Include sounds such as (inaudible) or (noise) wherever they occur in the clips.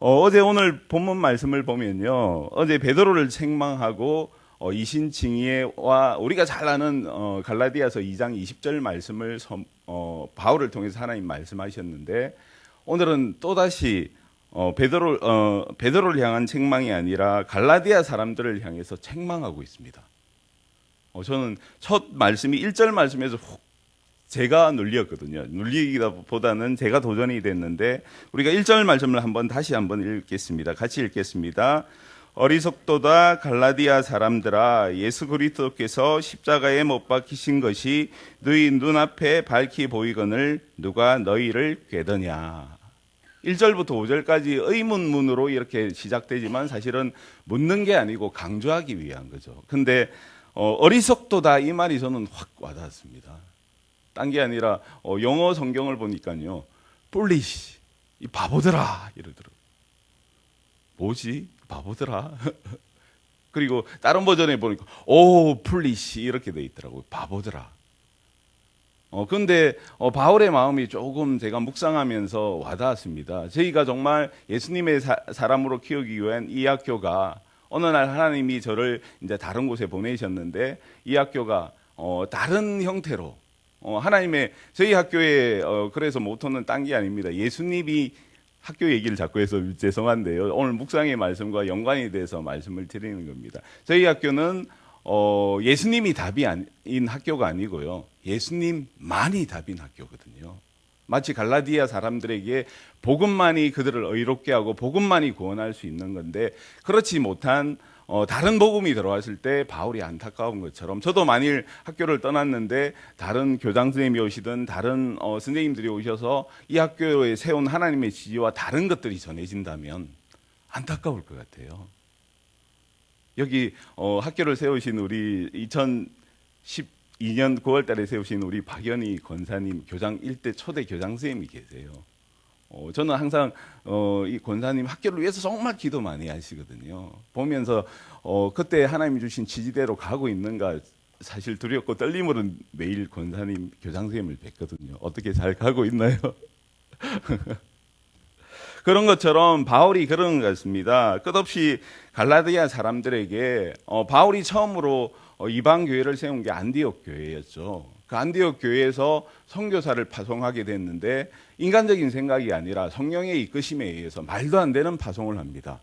어, 제 오늘 본문 말씀을 보면요. 어제 베드로를 책망하고 어, 이신칭의와 우리가 잘 아는 어, 갈라디아서 2장 20절 말씀을 섬- 어, 바울을 통해서 하나님 말씀하셨는데 오늘은 또 다시 어, 베드로 어, 베드로를 향한 책망이 아니라 갈라디아 사람들을 향해서 책망하고 있습니다. 어, 저는 첫 말씀이 1절 말씀에서 훅 제가 눌렸거든요. 눌리기보다는 제가 도전이 됐는데 우리가 1절 말씀을 한번 다시 한번 읽겠습니다. 같이 읽겠습니다. 어리석도다 갈라디아 사람들아 예수 그리스도께서 십자가에 못 박히신 것이 너희 눈앞에 밝히 보이거늘 누가 너희를 꾀더냐. 1절부터 5절까지 의문문으로 이렇게 시작되지만 사실은 묻는 게 아니고 강조하기 위한 거죠. 근데 어, 어리석도다 이 말이 저는 확 와닿았습니다. 딴 게 아니라 어, 영어 성경을 보니까요. foolish 이 바보들아 이러더라고요. 뭐지? 바보들아. (laughs) 그리고 다른 버전에 보니까 오 foolish 이렇게 돼 있더라고요. 바보들아. 어 근데 어, 바울의 마음이 조금 제가 묵상하면서 와닿았습니다. 저희가 정말 예수님의 사, 사람으로 키우기 위한 이 학교가 어느 날 하나님이 저를 이제 다른 곳에 보내셨는데 이 학교가 어, 다른 형태로 어, 하나님의 저희 학교에 어, 그래서 모토는 딴 게 아닙니다. 예수님이 학교 얘기를 자꾸 해서 (laughs) 죄송한데요. 오늘 묵상의 말씀과 연관이 돼서 말씀을 드리는 겁니다. 저희 학교는 어, 예수님이 답이 아닌 학교가 아니고요. 예수님만이 답인 학교거든요. 마치 갈라디아 사람들에게 복음만이 그들을 의롭게 하고 복음만이 구원할 수 있는 건데 그렇지 못한 어, 다른 복음이 들어왔을 때 바울이 안타까운 것처럼 저도 만일 학교를 떠났는데 다른 교장 선생님이 오시든 다른 어, 선생님들이 오셔서 이 학교에 세운 하나님의 지지와 다른 것들이 전해진다면 안타까울 것 같아요. 여기 어, 학교를 세우신 우리 2012년 9월 달에 세우신 우리 박연희 권사님 교장 일대 초대 교장 선생님이 계세요. 어, 저는 항상 어, 이 권사님 학교를 위해서 정말 기도 많이 하시거든요. 보면서 어, 그때 하나님이 주신 지지대로 가고 있는가 사실 두렵고 떨림으로 매일 권사님 교장 선생님을 뵀거든요. 어떻게 잘 가고 있나요? (laughs) 그런 것처럼 바울이 그런 것 같습니다. 끝없이 갈라디아 사람들에게 어, 바울이 처음으로 어, 이방 교회를 세운 게 안디옥 교회였죠. 그 안디옥 교회에서 선교사를 파송하게 됐는데 인간적인 생각이 아니라 성령의 이끄심에 의해서 말도 안 되는 파송을 합니다.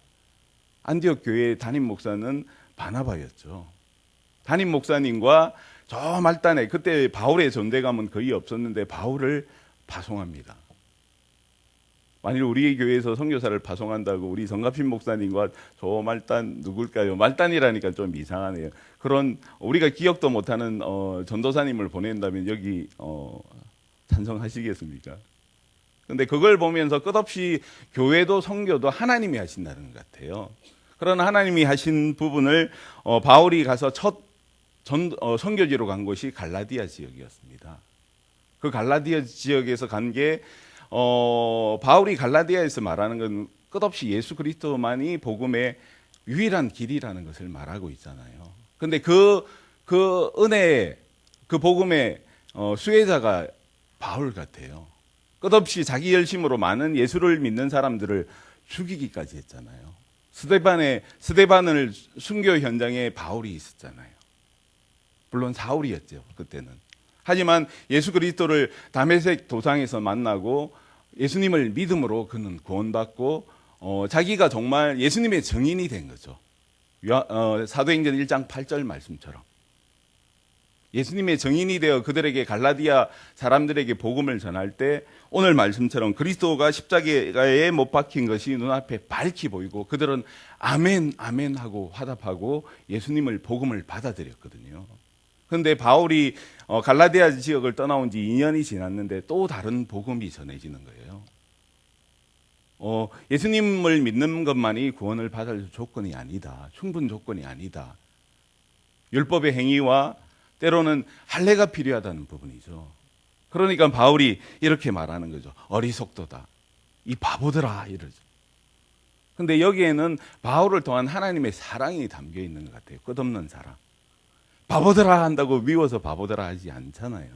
안디옥 교회의 담임 목사는 바나바였죠. 담임 목사님과 저 말단에 그때 바울의 존재감은 거의 없었는데 바울을 파송합니다. 만일 우리 교회에서 선교사를 파송한다고 우리 성가핀 목사님과 저 말단 누굴까요? 말단이라니까 좀 이상하네요. 그런 우리가 기억도 못하는 어, 전도사님을 보낸다면 여기 어, 찬성하시겠습니까? 근데 그걸 보면서 끝없이 교회도 선교도 하나님이 하신다는 것 같아요. 그런 하나님이 하신 부분을 어, 바울이 가서 첫 전, 어, 선교지로 간 곳이 갈라디아 지역이었습니다. 그 갈라디아 지역에서 간게 어, 바울이 갈라디아에서 말하는 건 끝없이 예수 그리스도만이 복음의 유일한 길이라는 것을 말하고 있잖아요. 근데 그, 그 은혜의, 그 복음의 어, 수혜자가 바울 같아요. 끝없이 자기 열심으로 많은 예수를 믿는 사람들을 죽이기까지 했잖아요. 스데반의, 스데반을 순교 현장에 바울이 있었잖아요. 물론 사울이었죠, 그때는. 하지만 예수 그리스도를 다메섹 도상에서 만나고 예수님을 믿음으로 그는 구원받고 어, 자기가 정말 예수님의 증인이 된 거죠. 요- 어, 사도행전 1장 8절 말씀처럼. 예수님의 증인이 되어 그들에게 갈라디아 사람들에게 복음을 전할 때 오늘 말씀처럼 그리스도가 십자가에 못 박힌 것이 눈앞에 밝히 보이고 그들은 아멘 아멘 하고 화답하고 예수님을 복음을 받아들였거든요. 근데 바울이 어, 갈라디아 지역을 떠나온 지 2년이 지났는데 또 다른 복음이 전해지는 거예요. 어, 예수님을 믿는 것만이 구원을 받을 조건이 아니다. 충분 조건이 아니다. 율법의 행위와 때로는 할례가 필요하다는 부분이죠. 그러니까 바울이 이렇게 말하는 거죠. 어리석도다. 이 바보들아 이러죠. 근데 여기에는 바울을 통한 하나님의 사랑이 담겨 있는 것 같아요. 끝없는 사랑. 바보들아 한다고 미워서 바보들아 하지 않잖아요.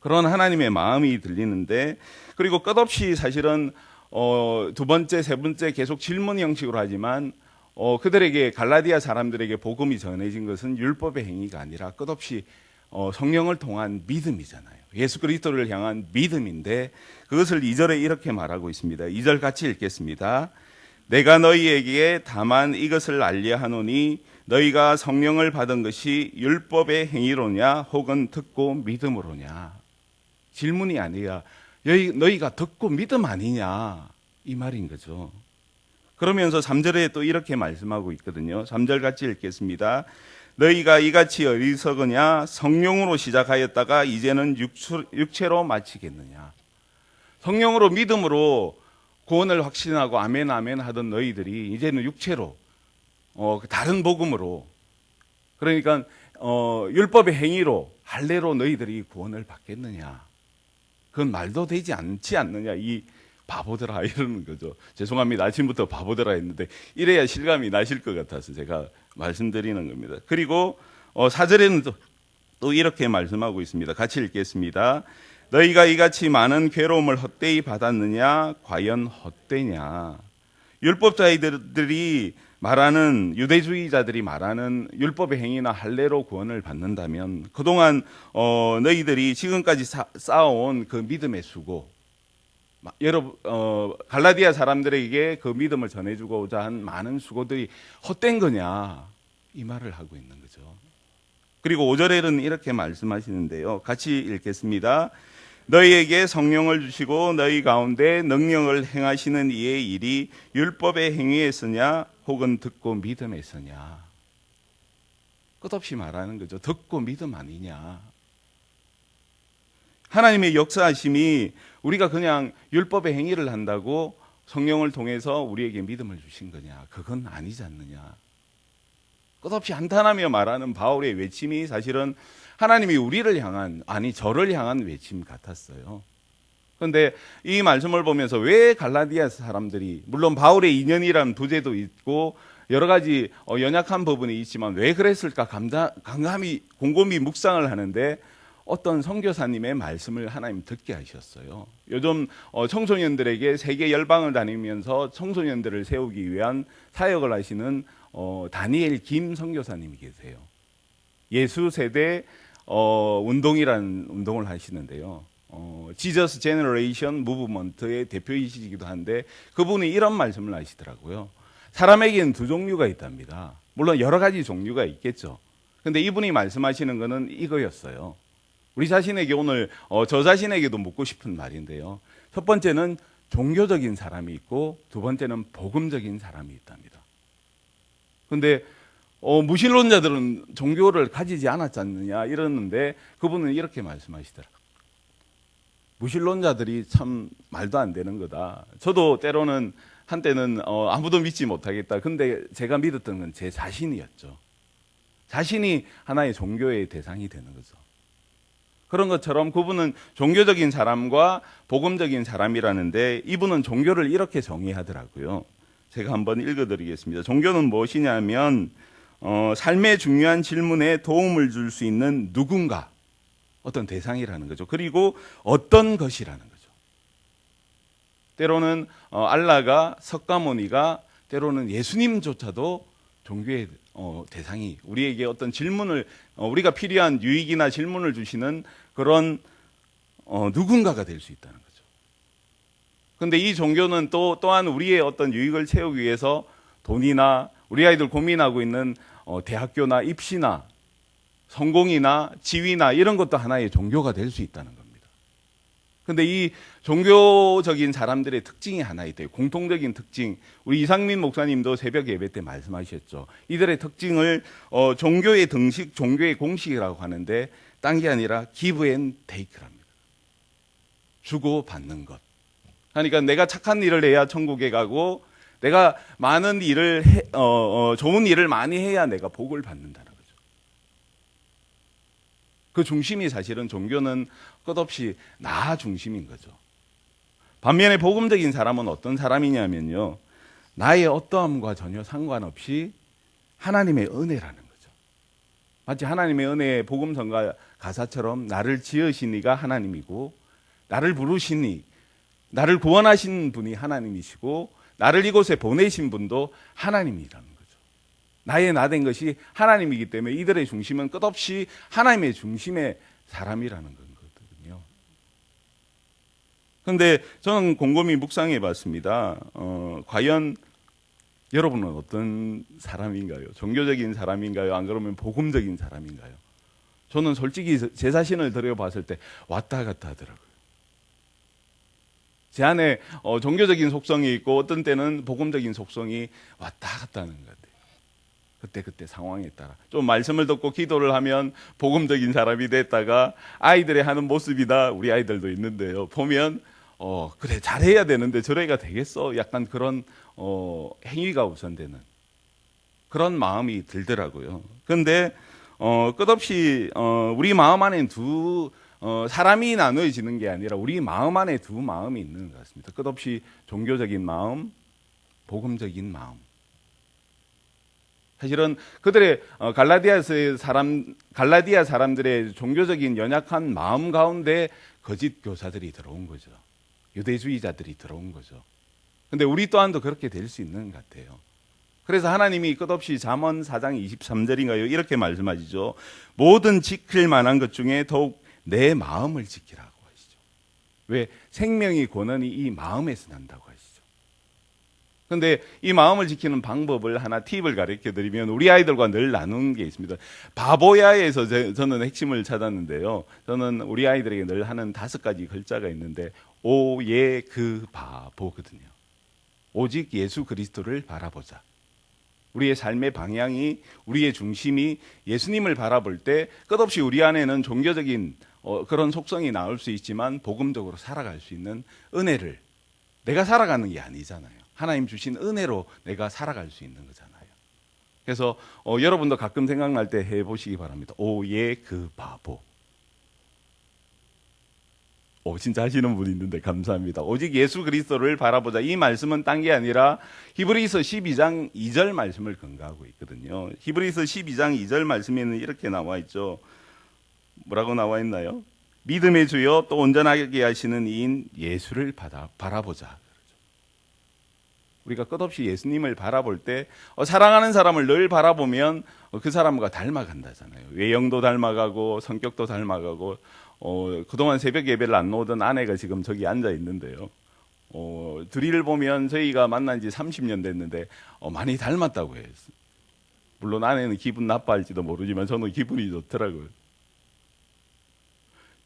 그런 하나님의 마음이 들리는데 그리고 끝없이 사실은 어, 두 번째, 세 번째 계속 질문 형식으로 하지만 어, 그들에게 갈라디아 사람들에게 복음이 전해진 것은 율법의 행위가 아니라 끝없이 어, 성령을 통한 믿음이잖아요. 예수 그리스도를 향한 믿음인데 그것을 2절에 이렇게 말하고 있습니다. 2절 같이 읽겠습니다. 내가 너희에게 다만 이것을 알려 하노니 너희가 성령을 받은 것이 율법의 행위로냐 혹은 듣고 믿음으로냐 질문이 아니라 너희, 너희가 듣고 믿음 아니냐 이 말인 거죠. 그러면서 3절에 또 이렇게 말씀하고 있거든요. 3절 같이 읽겠습니다. 너희가 이같이 어리석으냐 성령으로 시작하였다가 이제는 육체로 마치겠느냐. 성령으로 믿음으로 구원을 확신하고 아멘 아멘 하던 너희들이 이제는 육체로 어, 다른 복음으로 그러니까 어, 율법의 행위로 할례로 너희들이 구원을 받겠느냐. 그건 말도 되지 않지 않느냐. 이 바보들아 (laughs) 이러는 거죠. 죄송합니다. 아침부터 바보들아 했는데 이래야 실감이 나실 것 같아서 제가 말씀드리는 겁니다. 그리고 어, 사절에는 또, 또 이렇게 말씀하고 있습니다. 같이 읽겠습니다. 너희가 이같이 많은 괴로움을 헛되이 받았느냐? 과연 헛되냐? 율법자들이 말하는 유대주의자들이 말하는 율법의 행위나 할례로 구원을 받는다면 그동안 어, 너희들이 지금까지 사, 쌓아온 그 믿음의 수고 여러분 어, 갈라디아 사람들에게 그 믿음을 전해주고자 한 많은 수고들이 헛된 거냐 이 말을 하고 있는 거죠. 그리고 5절에는 이렇게 말씀하시는데요. 같이 읽겠습니다. 너희에게 성령을 주시고 너희 가운데 능력을 행하시는 이의 일이 율법의 행위에서냐 혹은 듣고 믿음에서냐 끝없이 말하는 거죠. 듣고 믿음 아니냐. 하나님의 역사하심이 우리가 그냥 율법의 행위를 한다고 성령을 통해서 우리에게 믿음을 주신 거냐? 그건 아니지 않느냐? 끝없이 한탄하며 말하는 바울의 외침이 사실은 하나님이 우리를 향한 아니 저를 향한 외침 같았어요. 그런데 이 말씀을 보면서 왜 갈라디아 사람들이 물론 바울의 인연이라는 부재도 있고 여러 가지 어, 연약한 부분이 있지만 왜 그랬을까 감감히 곰곰이 묵상을 하는데 어떤 선교사님의 말씀을 하나님 듣게 하셨어요. 요즘 어, 청소년들에게 세계 열방을 다니면서 청소년들을 세우기 위한 사역을 하시는 어, 다니엘 김 선교사님이 계세요. 예수 세대 어, 운동이라는 운동을 하시는데요. 어, 지저스 제너레이션 무브먼트의 대표이시기도 한데 그분이 이런 말씀을 하시더라고요. 사람에게는 두 종류가 있답니다. 물론 여러 가지 종류가 있겠죠. 근데 이분이 말씀하시는 거는 이거였어요. 우리 자신에게 오늘 어, 저 자신에게도 묻고 싶은 말인데요. 첫 번째는 종교적인 사람이 있고 두 번째는 복음적인 사람이 있답니다. 근데 어, 무신론자들은 종교를 가지지 않았지 않느냐 이러는데 그분은 이렇게 말씀하시더라. 무신론자들이 참 말도 안 되는 거다. 저도 때로는 한때는 어, 아무도 믿지 못하겠다. 근데 제가 믿었던 건 제 자신이었죠. 자신이 하나의 종교의 대상이 되는 거죠. 그런 것처럼 그분은 종교적인 사람과 복음적인 사람이라는데 이분은 종교를 이렇게 정의하더라고요. 제가 한번 읽어드리겠습니다. 종교는 무엇이냐면 어, 삶의 중요한 질문에 도움을 줄 수 있는 누군가 어떤 대상이라는 거죠. 그리고 어떤 것이라는 거죠. 때로는 어, 알라가 석가모니가 때로는 예수님조차도 종교의 어, 대상이 우리에게 어떤 질문을 어, 우리가 필요한 유익이나 질문을 주시는 그런 어, 누군가가 될 수 있다는 거죠. 그런데 이 종교는 또 또한 우리의 어떤 유익을 채우기 위해서 돈이나 우리 아이들 고민하고 있는 어, 대학교나 입시나 성공이나 지위나 이런 것도 하나의 종교가 될 수 있다는 겁니다. 근데 이 종교적인 사람들의 특징이 하나 있대요. 공통적인 특징. 우리 이상민 목사님도 새벽 예배 때 말씀하셨죠. 이들의 특징을 어, 종교의 등식, 종교의 공식이라고 하는데 딴 게 아니라 give and take랍니다. 주고 받는 것. 그러니까 내가 착한 일을 해야 천국에 가고 내가 많은 일을 해, 어, 어, 좋은 일을 많이 해야 내가 복을 받는다는 거죠. 그 중심이 사실은 종교는 끝없이 나 중심인 거죠. 반면에 복음적인 사람은 어떤 사람이냐면요. 나의 어떠함과 전혀 상관없이 하나님의 은혜라는 거죠. 마치 하나님의 은혜의 복음성가 가사처럼 나를 지으신 이가 하나님이고 나를 부르신 이 나를 구원하신 분이 하나님이시고 나를 이곳에 보내신 분도 하나님이라는. 나의 나 된 것이 하나님이기 때문에 이들의 중심은 끝없이 하나님의 중심의 사람이라는 거거든요. 그런데 저는 곰곰이 묵상해 봤습니다. 어, 과연 여러분은 어떤 사람인가요? 종교적인 사람인가요? 안 그러면 복음적인 사람인가요? 저는 솔직히 제 자신을 들여봤을 때 왔다 갔다 하더라고요. 제 안에 어, 종교적인 속성이 있고 어떤 때는 복음적인 속성이 왔다 갔다 하는 것 같아요. 그때 그때 상황에 따라 좀 말씀을 듣고 기도를 하면 복음적인 사람이 됐다가 아이들의 하는 모습이다 우리 아이들도 있는데요. 보면 어 그래 잘해야 되는데 저래가 되겠어 약간 그런 어 행위가 우선되는 그런 마음이 들더라고요. 근데 어 끝없이 어 우리 마음 안에 두 어, 사람이 나누어지는 게 아니라 우리 마음 안에 두 마음이 있는 것 같습니다. 끝없이 종교적인 마음, 복음적인 마음. 사실은 그들의 어, 갈라디아스의 사람 갈라디아 사람들의 종교적인 연약한 마음 가운데 거짓 교사들이 들어온 거죠. 유대주의자들이 들어온 거죠. 근데 우리 또한도 그렇게 될 수 있는 것 같아요. 그래서 하나님이 끝없이 잠언 4장 23절인가요? 이렇게 말씀하시죠. 모든 지킬 만한 것 중에 더욱 내 마음을 지키라고 하시죠. 왜 생명이 권한이 이 마음에서 난다고 하시죠. 근데 이 마음을 지키는 방법을 하나 팁을 가르쳐 드리면 우리 아이들과 늘 나누는 게 있습니다. 바보야에서 제, 저는 핵심을 찾았는데요. 저는 우리 아이들에게 늘 하는 다섯 가지 글자가 있는데 오, 예, 그, 바보거든요. 오직 예수 그리스도를 바라보자. 우리의 삶의 방향이 우리의 중심이 예수님을 바라볼 때 끝없이 우리 안에는 종교적인 어, 그런 속성이 나올 수 있지만 복음적으로 살아갈 수 있는 은혜를 내가 살아가는 게 아니잖아요. 하나님 주신 은혜로 내가 살아갈 수 있는 거잖아요. 그래서 어, 여러분도 가끔 생각날 때 해보시기 바랍니다. 오, 예, 그 바보. 오, 진짜 하시는 분이 있는데 감사합니다. 오직 예수 그리스도를 바라보자. 이 말씀은 딴 게 아니라 히브리서 12장 2절 말씀을 근거하고 있거든요. 히브리서 12장 2절 말씀에는 이렇게 나와 있죠. 뭐라고 나와 있나요? 믿음의 주여 또 온전하게 하시는 이인 예수를 받아, 바라보자. 우리가 끝없이 예수님을 바라볼 때 어, 사랑하는 사람을 늘 바라보면 어, 그 사람과 닮아간다잖아요. 외형도 닮아가고 성격도 닮아가고 어, 그동안 새벽 예배를 안 놓던 아내가 지금 저기 앉아 있는데요. 어, 둘이를 보면 저희가 만난 지 30년 됐는데 어, 많이 닮았다고 해요. 물론 아내는 기분 나빠할지도 모르지만 저는 기분이 좋더라고요.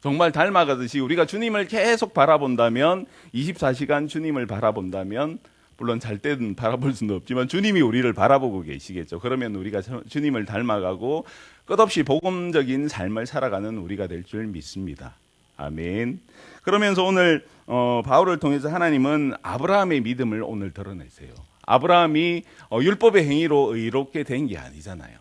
정말 닮아가듯이 우리가 주님을 계속 바라본다면 24시간 주님을 바라본다면 물론 잘 때는 바라볼 수는 없지만 주님이 우리를 바라보고 계시겠죠. 그러면 우리가 주님을 닮아가고 끝없이 복음적인 삶을 살아가는 우리가 될 줄 믿습니다. 아멘. 그러면서 오늘 어, 바울을 통해서 하나님은 아브라함의 믿음을 오늘 드러내세요. 아브라함이 어, 율법의 행위로 의롭게 된 게 아니잖아요.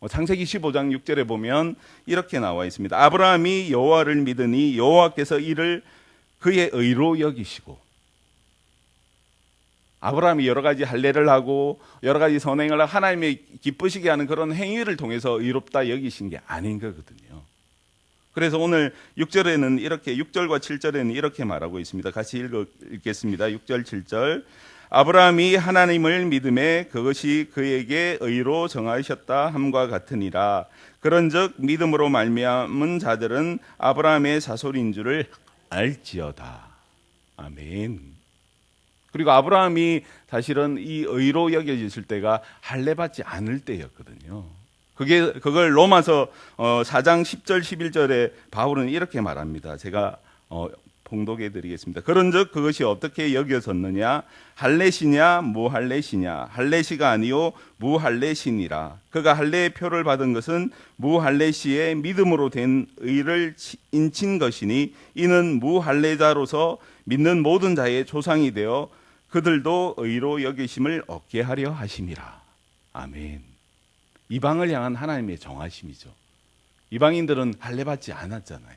어, 창세기 15장 6절에 보면 이렇게 나와 있습니다. 아브라함이 여호와를 믿으니 여호와께서 이를 그의 의로 여기시고 아브라함이 여러 가지 할례를 하고 여러 가지 선행을 하고 하나님의 기쁘시게 하는 그런 행위를 통해서 의롭다 여기신 게 아닌 거거든요. 그래서 오늘 6절에는 이렇게 6절과 7절에는 이렇게 말하고 있습니다. 같이 읽어, 읽겠습니다. 6절 7절. 아브라함이 하나님을 믿음에 그것이 그에게 의로 정하셨다 함과 같으니라. 그런즉 믿음으로 말미암은 자들은 아브라함의 자손인 줄을 알지어다. 아멘. 그리고 아브라함이 사실은 이 의로 여겨졌을 때가 할례 받지 않을 때였거든요. 그게 그걸 로마서 어 4장 10절 11절에 바울은 이렇게 말합니다. 제가 어 봉독해 드리겠습니다. 그런즉 그것이 어떻게 여겨졌느냐? 할례시냐 무할례시냐? 할례시가 아니요 무할례시니라. 그가 할례의 표를 받은 것은 무할례시의 믿음으로 된 의를 인친 것이니 이는 무할례자로서 믿는 모든 자의 조상이 되어 그들도 의로 여기심을 얻게 하려 하심이라. 아멘. 이방을 향한 하나님의 정하심이죠. 이방인들은 할례 받지 않았잖아요.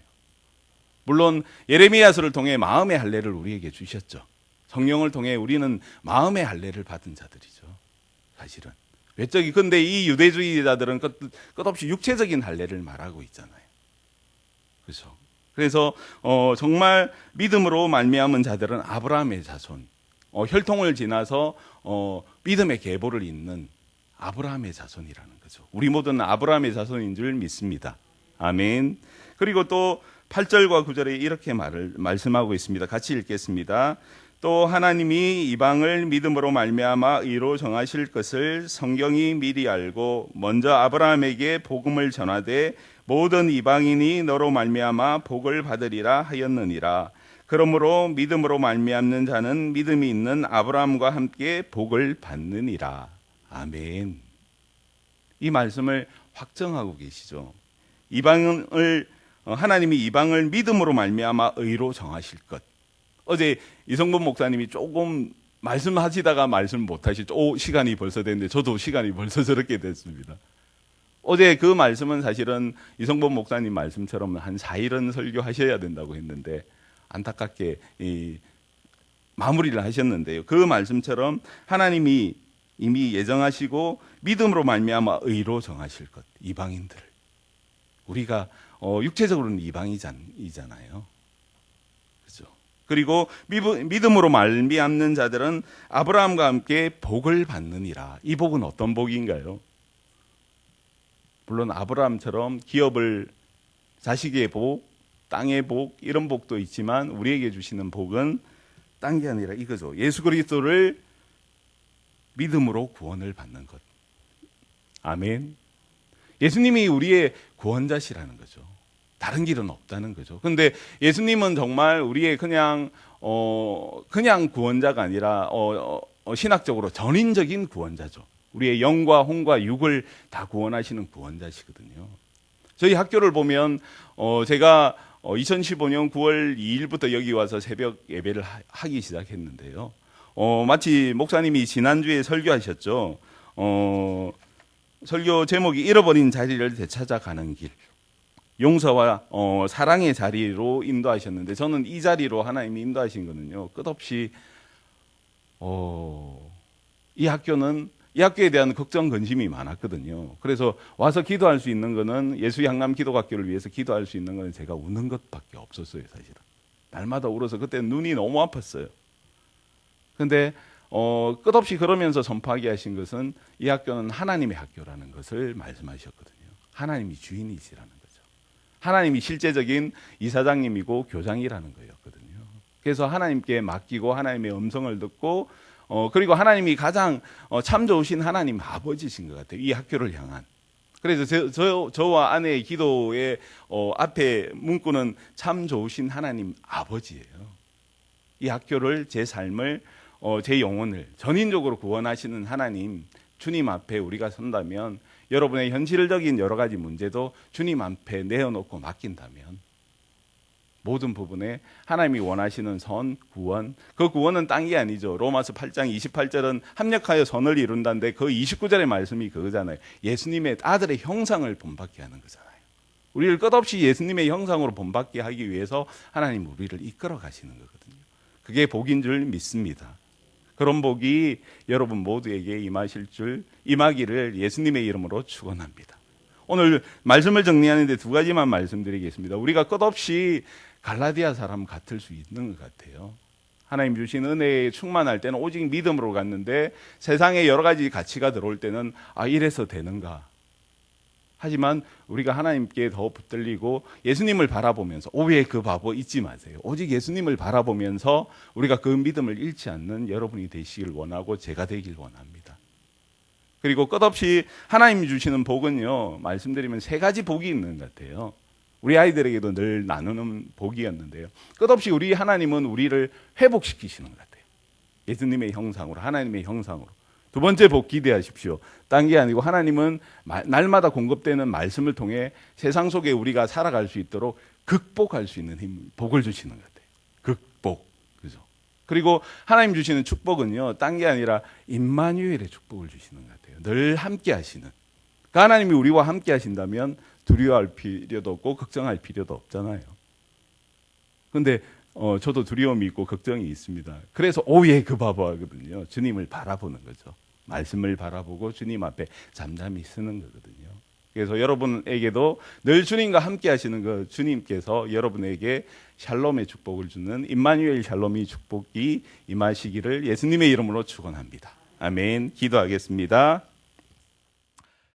물론 예레미야서를 통해 마음의 할례를 우리에게 주셨죠. 성령을 통해 우리는 마음의 할례를 받은 자들이죠. 사실은 외적이 근데 이 유대주의자들은 끝, 끝없이 육체적인 할례를 말하고 있잖아요. 그렇죠. 그래서 어, 정말 믿음으로 말미암은 자들은 아브라함의 자손, 어, 혈통을 지나서 어, 믿음의 계보를 잇는 아브라함의 자손이라는 거죠. 우리 모두는 아브라함의 자손인 줄 믿습니다. 아멘. 그리고 또 8절과 9절에 이렇게 말을 말씀하고 있습니다. 같이 읽겠습니다. 또 하나님이 이방을 믿음으로 말미암아 의로 정하실 것을 성경이 미리 알고 먼저 아브라함에게 복음을 전하되 모든 이방인이 너로 말미암아 복을 받으리라 하였느니라. 그러므로 믿음으로 말미암는 자는 믿음이 있는 아브라함과 함께 복을 받느니라. 아멘. 이 말씀을 확정하고 계시죠. 이방을 어, 하나님이 이방을 믿음으로 말미암아 의로 정하실 것. 어제 이성범 목사님이 조금 말씀하시다가 말씀 못 하시죠. 오 시간이 벌써 됐는데 저도 시간이 벌써 저렇게 됐습니다. 어제 그 말씀은 사실은 이성범 목사님 말씀처럼 한 4일은 설교하셔야 된다고 했는데 안타깝게 이 마무리를 하셨는데요. 그 말씀처럼 하나님이 이미 예정하시고 믿음으로 말미암아 의로 정하실 것 이방인들 우리가 어, 육체적으로는 이방이잖아요. 그죠? 그리고 믿음으로 말미암는 자들은 아브라함과 함께 복을 받느니라. 이 복은 어떤 복인가요? 물론 아브라함처럼 기업을 자식의 복, 땅의 복 이런 복도 있지만 우리에게 주시는 복은 딴 게 아니라 이거죠. 예수 그리스도를 믿음으로 구원을 받는 것. 아멘. 예수님이 우리의 구원자시라는 거죠. 다른 길은 없다는 거죠. 근데 예수님은 정말 우리의 그냥 어 그냥 구원자가 아니라 어, 어, 어, 신학적으로 전인적인 구원자죠. 우리의 영과 혼과 육을 다 구원하시는 구원자시거든요. 저희 학교를 보면 어 제가 어 2015년 9월 2일부터 여기 와서 새벽 예배를 하- 하기 시작했는데요. 어 마치 목사님이 지난주에 설교하셨죠. 어 설교 제목이 잃어버린 자리를 되찾아가는 길. 용서와 어, 사랑의 자리로 인도하셨는데 저는 이 자리로 하나님이 인도하신 거는요. 끝없이 어, 이 학교는 이 학교에 대한 걱정 근심이 많았거든요. 그래서 와서 기도할 수 있는 거는 예수 향남 기도학교를 위해서 기도할 수 있는 거는 제가 우는 것밖에 없었어요, 사실은. 날마다 울어서 그때 눈이 너무 아팠어요. 근데 어, 끝없이 그러면서 선포하게 하신 것은 이 학교는 하나님의 학교라는 것을 말씀하셨거든요. 하나님이 주인이시라는 거죠. 하나님이 실제적인 이사장님이고 교장이라는 거였거든요. 그래서 하나님께 맡기고 하나님의 음성을 듣고 어, 그리고 하나님이 가장 어, 참 좋으신 하나님 아버지신 것 같아요. 이 학교를 향한. 그래서 저, 저, 저와 아내의 기도의 어, 앞에 문구는 참 좋으신 하나님 아버지예요. 이 학교를 제 삶을 어, 제 영혼을 전인적으로 구원하시는 하나님 주님 앞에 우리가 선다면 여러분의 현실적인 여러 가지 문제도 주님 앞에 내어놓고 맡긴다면 모든 부분에 하나님이 원하시는 선 구원. 그 구원은 딴게 아니죠. 로마서 8장 28절은 합력하여 선을 이룬다는데 그 29절의 말씀이 그거잖아요. 예수님의 아들의 형상을 본받게 하는 거잖아요. 우리를 끝없이 예수님의 형상으로 본받게 하기 위해서 하나님 우리를 이끌어 가시는 거거든요. 그게 복인 줄 믿습니다. 그런 복이 여러분 모두에게 임하실 줄 임하기를 예수님의 이름으로 축원합니다. 오늘 말씀을 정리하는데 두 가지만 말씀드리겠습니다. 우리가 끝없이 갈라디아 사람 같을 수 있는 것 같아요. 하나님 주신 은혜에 충만할 때는 오직 믿음으로 갔는데 세상에 여러 가지 가치가 들어올 때는 아 이래서 되는가 하지만 우리가 하나님께 더 붙들리고 예수님을 바라보면서 오해 그 바보 잊지 마세요. 오직 예수님을 바라보면서 우리가 그 믿음을 잃지 않는 여러분이 되시길 원하고 제가 되길 원합니다. 그리고 끝없이 하나님이 주시는 복은요. 말씀드리면 세 가지 복이 있는 것 같아요. 우리 아이들에게도 늘 나누는 복이었는데요. 끝없이 우리 하나님은 우리를 회복시키시는 것 같아요. 예수님의 형상으로 하나님의 형상으로. 두 번째 복 기대하십시오. 딴 게 아니고 하나님은 마- 날마다 공급되는 말씀을 통해 세상 속에 우리가 살아갈 수 있도록 극복할 수 있는 힘, 복을 주시는 것 같아요. 극복. 그죠? 그리고 하나님 주시는 축복은요, 딴 게 아니라 임마누엘의 축복을 주시는 것 같아요. 늘 함께 하시는. 그러니까 하나님이 우리와 함께 하신다면 두려워할 필요도 없고 걱정할 필요도 없잖아요. 근데 어, 저도 두려움이 있고 걱정이 있습니다. 그래서 오예 그 바보 하거든요. 주님을 바라보는 거죠. 말씀을 바라보고 주님 앞에 잠잠히 쓰는 거거든요. 그래서 여러분에게도 늘 주님과 함께 하시는 그 주님께서 여러분에게 샬롬의 축복을 주는 임마누엘 샬롬이 축복이 임하시기를 예수님의 이름으로 축원합니다. 아멘. 기도하겠습니다.